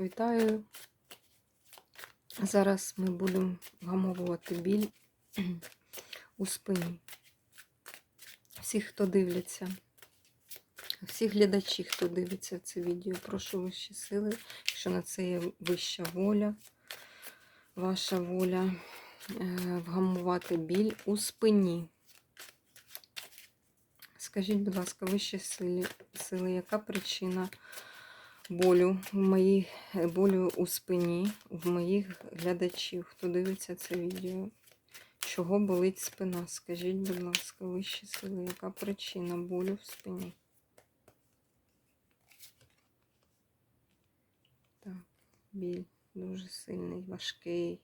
Вітаю. Зараз ми будемо вгамовувати біль у спині. Всі, хто дивляться, всі глядачі, хто дивиться це відео, прошу вищі сили, якщо на це є вища воля, ваша воля, е, вгамувати біль у спині. Скажіть, будь ласка, вищі сили, сили яка причина болю в моїй болю у спині в моїх глядачів, хто дивиться це відео? Чого болить спина? Скажіть, будь ласка, вищі сили, яка причина болю в спині? Так, біль дуже сильний, важкий.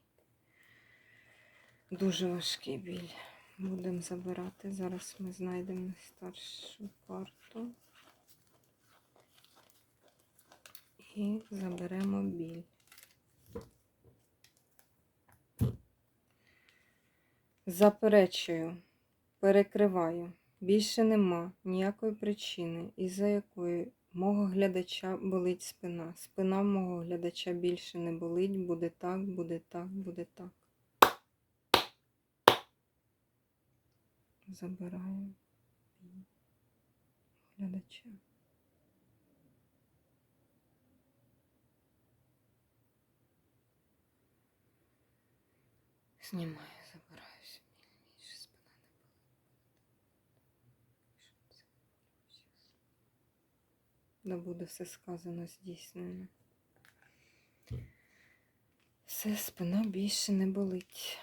Дуже важкий біль. Будемо забирати. Зараз ми знайдемо найстаршу карту. І заберемо біль. Заперечую, перекриваю. Більше нема ніякої причини, із-за якої мого глядача болить спина. Спина мого глядача більше не болить, буде так, буде так, буде так. Забираю глядача. Знімаю, забираюся. Більше спина не болить. Да буде все сказано, здійснено. Все, спина більше не болить.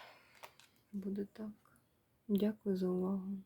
Буде так. Дякую за увагу.